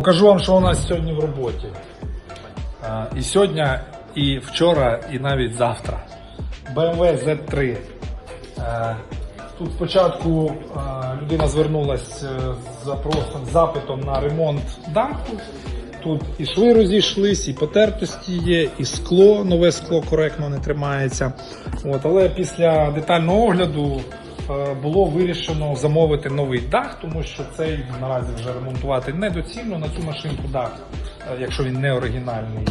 Покажу вам, що у нас сьогодні в роботі. І сьогодні, і вчора, і навіть завтра. BMW Z3. Е, Тут спочатку е, людина звернулася з запросом, з запитом на ремонт даху. Тут і шви розійшлись, і потертості є, і скло, нове скло коректно не тримається. От, але після детального огляду е, було вирішено замовити новий дах, тому що цей наразі вже ремонтувати недоцільно на цю машинку дах, е, якщо він не оригінальний,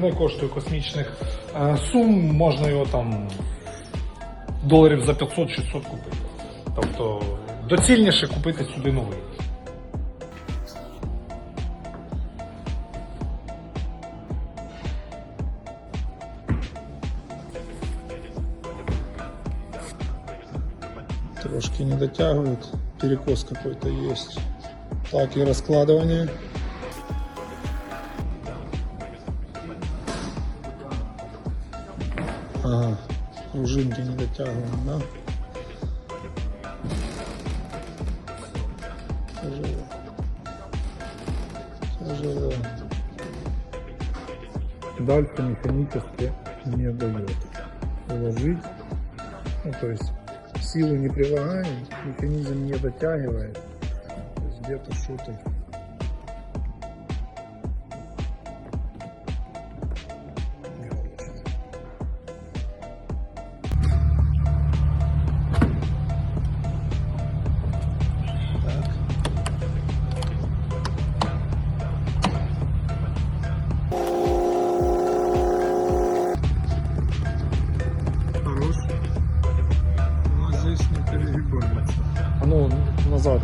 не коштує космічних е, сум, можна його там доларів за 500-600 купити. Тобто доцільніше купити сюди новий. Трошки не дотягивает, перекос какой-то есть. Так, и раскладывание. Ага, пружинки не дотягиваем, да? Тяжело. Тяжело. Дальше механически не дает уложить. Ну, то есть силы не прилагаем, механизм не дотягивает. То есть где-то что-то.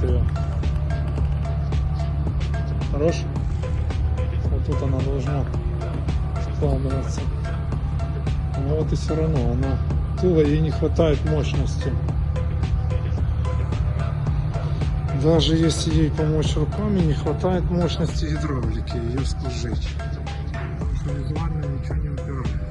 Ее. Хорош? Вот тут она должна складываться. Но вот и все равно она туго, ей не хватает мощности. Даже если ей помочь руками, не хватает мощности гидравлики ее визуально ничего не упирается.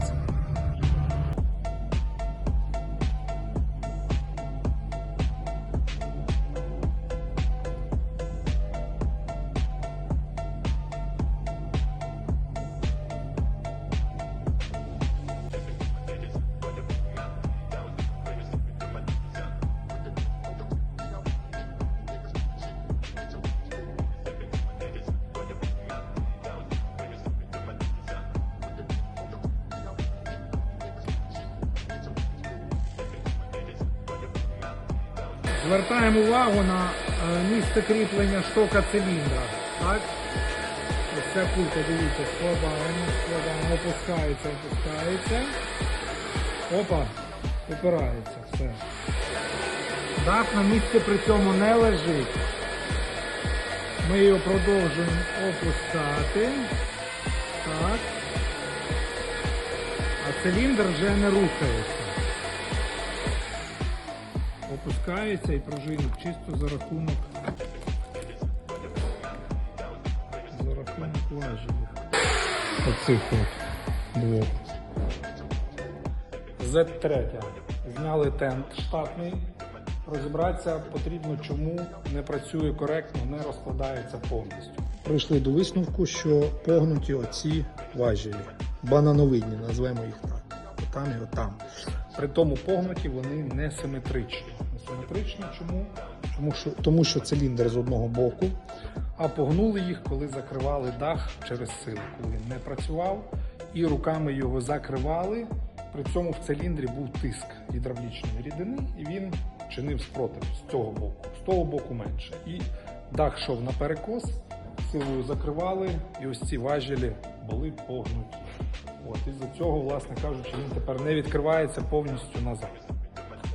Звертаємо увагу на е, місце кріплення штока циліндра. Так? Ось ця кулька, дивіться, складаємо, складаємо, опускається, опускається. Опа, опирається, все. Дах на місці при цьому не лежить. Ми його продовжуємо опускати. Так. А циліндр вже не рухається опускається і пружинить чисто за рахунок за рахунок важелів. Оцих от двох. Z3. Зняли тент штатний. Розібратися потрібно, чому не працює коректно, не розкладається повністю. Прийшли до висновку, що погнуті оці важелі. Банановидні, назвемо їх так. Отам і отам. При тому погнуті вони не симетричні. Симетричні чому? Тому що, тому що циліндр з одного боку, А погнули їх, коли закривали дах через силу, коли він не працював, і руками його закривали. При цьому в циліндрі був тиск гідравлічної рідини, і він чинив спротив з цього боку, з того боку менше. І дах йшов на перекос, силою закривали, і ось ці важелі були погнуті. От, і за цього, власне кажучи, він тепер не відкривається повністю назад.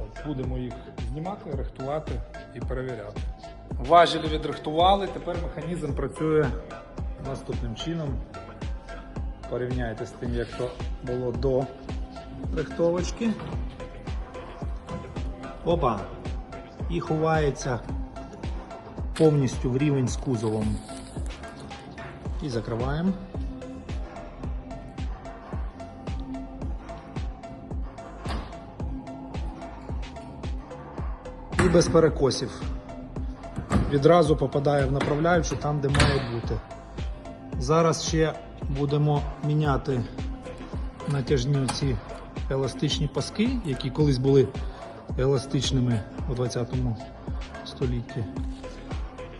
От, будемо їх знімати, рихтувати і перевіряти. Важелі відрихтували, тепер механізм працює наступним чином. Порівняйте з тим, як то було до рихтовочки. опа, і ховається повністю в рівень з кузовом. І закриваємо. І без перекосів. відразу попадає в направляючу там, де має бути. Зараз ще будемо міняти натяжні ці еластичні паски, які колись були еластичними у 20 столітті.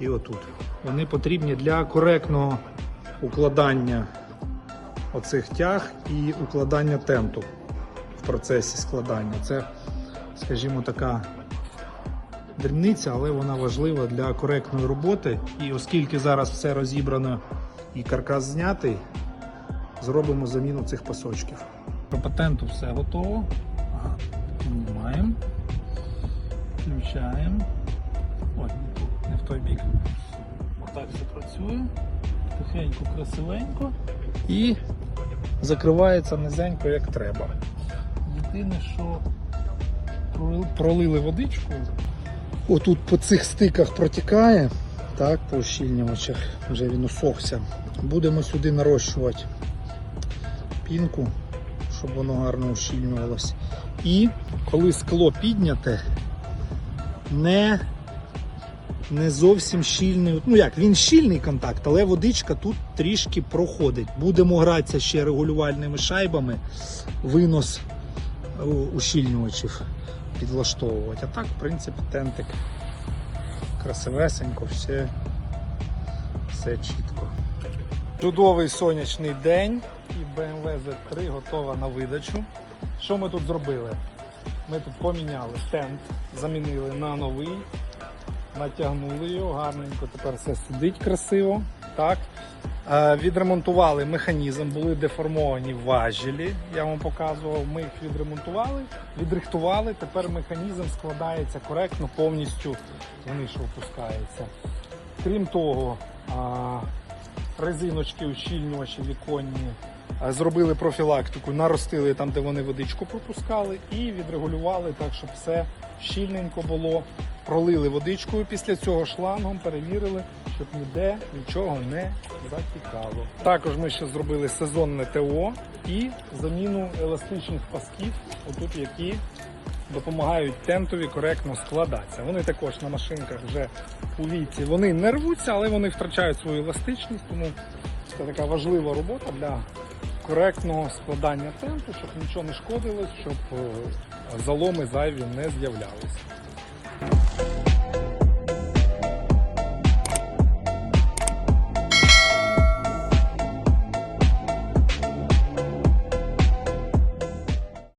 І отут. Вони потрібні для коректного укладання оцих тяг і укладання тенту в процесі складання. Це, скажімо, така дрібниця, але вона важлива для коректної роботи. І оскільки зараз все розібрано і каркас знятий, зробимо заміну цих пасочків. По патенту все готово. Ага, Піднімаємо, включаємо. Ой, не в той бік. Отак все працює. Тихенько, красивенько. І закривається низенько, як треба. Єдине, що пролили водичку. Отут по цих стиках протікає, так, по ощільнювачах, вже він усохся. Будемо сюди нарощувати пінку, щоб воно гарно ущільнювалося. І коли скло підняте, не, не зовсім щільний. Ну як, він щільний контакт, але водичка тут трішки проходить. Будемо гратися ще регулювальними шайбами, винос ущільнювачів підлаштовувати. А так, в принципі, тентик красивесенько, все, все чітко. Чудовий сонячний день і BMW Z3 готова на видачу. Що ми тут зробили? Ми тут поміняли стенд, замінили на новий, натягнули його, гарненько тепер все сидить красиво. Так. Е, Відремонтували механізм, були деформовані важелі. Я вам показував. Ми їх відремонтували, відрихтували. Тепер механізм складається коректно, повністю вони вниз опускається. Крім того, резиночки ущільнювачі віконні. Зробили профілактику, наростили там, де вони водичку пропускали, і відрегулювали так, щоб все щільненько було. Пролили водичкою після цього шлангом, перевірили, щоб ніде нічого не затікало. Також ми ще зробили сезонне ТО і заміну еластичних пасків, отут які допомагають тентові коректно складатися. Вони також на машинках вже у віці. Вони не рвуться, але вони втрачають свою еластичність, тому це така важлива робота для коректного складання тенту, щоб нічого не шкодилось, щоб е, заломи зайві не з'являлися.